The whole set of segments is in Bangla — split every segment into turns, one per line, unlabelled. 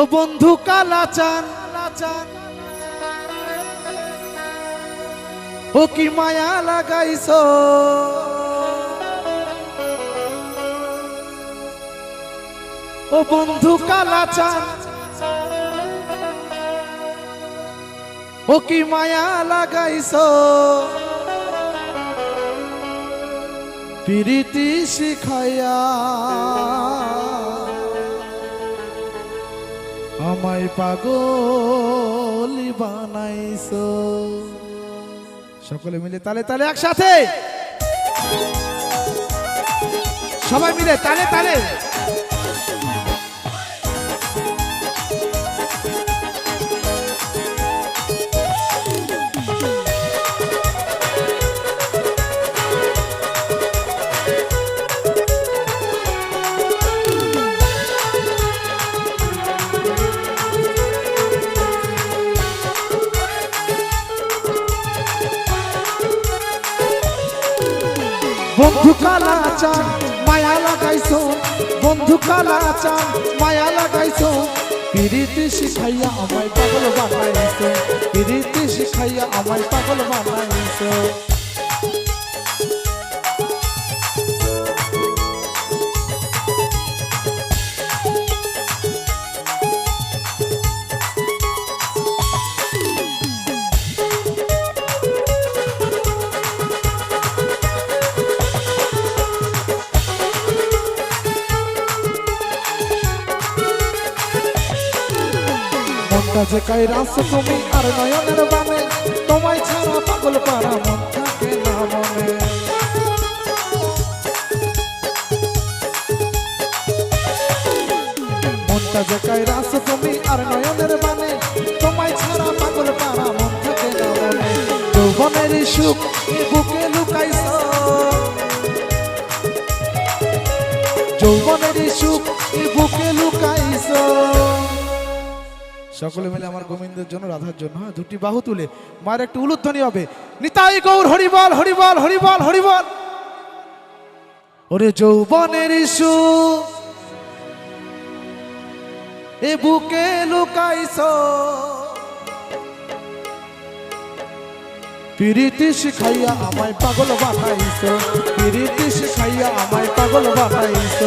ও বন্ধু কালা চান ও কি মায়া লাগাইছো? ও বন্ধু কালা চান ও কি মায়া লাগাইছো? প্রীতি শিখাইয়া আমায় পাগলি বানাইছো। সকলে মিলে তালে তালে একসাথে। সবাই মিলে তালে তালে। বন্ধু কালা চান মায়া লাগাইছো। বন্ধু কালা চান মায়া লাগাইছো। পিরিতি শিখাইয়া আমায় পাগল বানাইছো। পিরিতি শিখাইয়া আমায় পাগল বানাইছো। মনটা যে কাই রাস তুমি আর নয়নের বানে তোমায় ছাড়া পাগল পারা মন থাকে না মনে। মনটা যে কাই রাস তুমি আর নয়নের বানে তোমায় ছাড়া পাগল পারা মন থাকে না মনে। যৌবনের সুখ বুকে লুকাইছ। যৌবনের সুখ বুকে লুকাইছ। সকলে মিলে আমার গোবিন্দের জন্য রাধার জন্য হ্যাঁ দুটি বাহু তুলে মায়ের একটু উলুধ্বনি হবে। নিতাই গৌর হরিবল হরিবল হরিবল হরিবল ওরে যৌবনের ইস্যু এ বুকে লুকাইছ। পিরিতি শিখাইয়া আমায় পাগল বানাইছ, পিরিতি শিখাইয়া আমায় পাগল বানাইছ।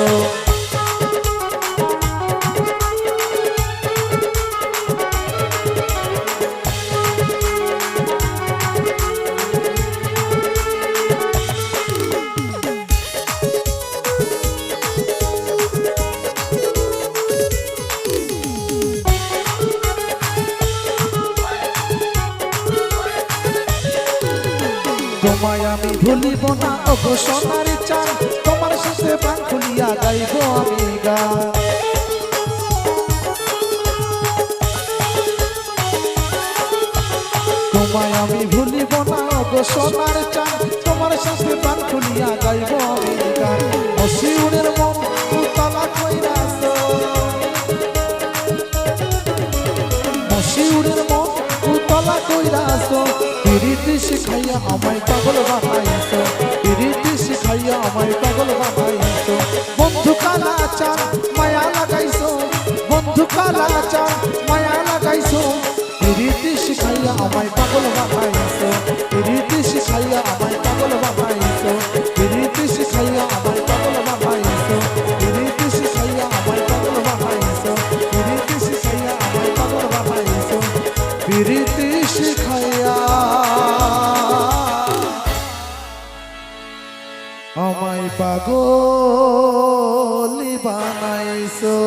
তোমায় আমি ভুলিব না, ওগো সোনার চান তোমার সাথে প্রাণ খুলিয়া গাইব আমি গান। তোমায় আমি ভুলিব না, ওগো সোনার চান তোমার সাথে প্রাণ খুলিয়া গাইব আমি গান। অসিউনের মন পিরিতি শিখাইয়া আমায় পাগল বানাইছ। পিরিতি শিখাইয়া আমায় পাগল বানাইছ। বন্ধু কালা চান মায়া লাগাইছ। বন্ধু কালা চান মায়া লাগাইছ। পিরিতি শিখাইয়া আমায় পাগল বানাইছ। পিরিতি শিখাইয়া আমায় পাগল বানাইছ। পিরিতি শিখাইয়া আমায় পাগল বানাইছ। পিরিতি শিখাইয়া আমায় পাগল বানাইছ। পিরিতি শিখাইয়া আমায় পাগল বানাইছ। পিরিতি পাগলি বানাইছো।